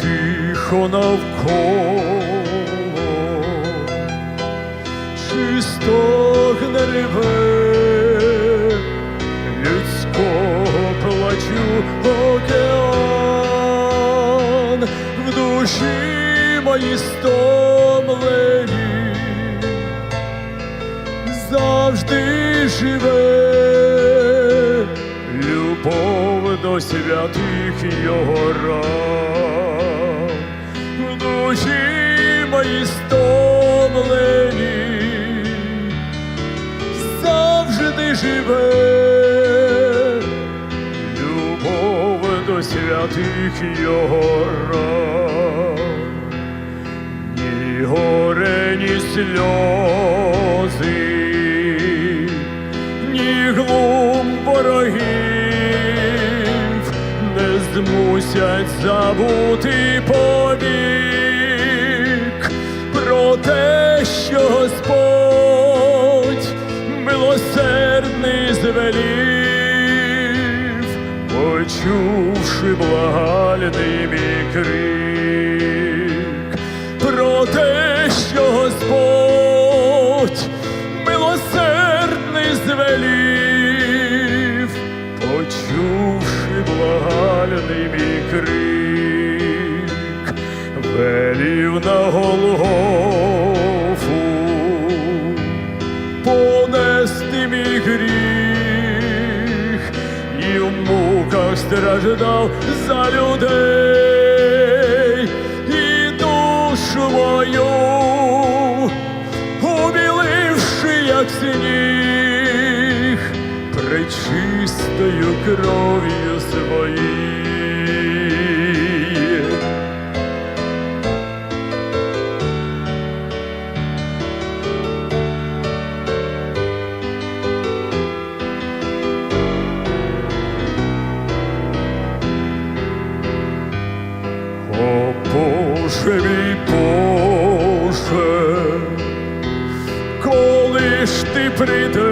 тихо навколо, чисто реве людського плачу океан. В душі мої стомлені. Завжди живе до святих його ран. В душі мої стомлені завжди живе любов до святих його ран. Ні горе, ні сльози, змусять забути повік про те, що Господь милосердний звелів, почувши благальний мій крик, на Голгофу понести мій гріх і в муках страждав за людей і душу мою, уміливши, як сніг, пречистою кров'ю своїм. О Боже мій Боже, коли ж ти прийдеш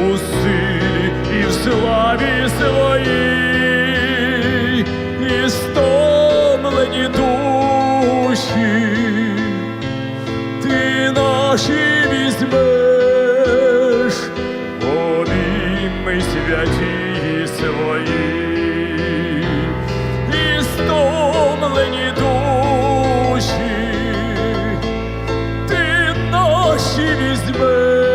у силі і в славі своїй, і стомлені душі, ти наші візьмеш, обійми святі свої, душі, ти наші візьмеш.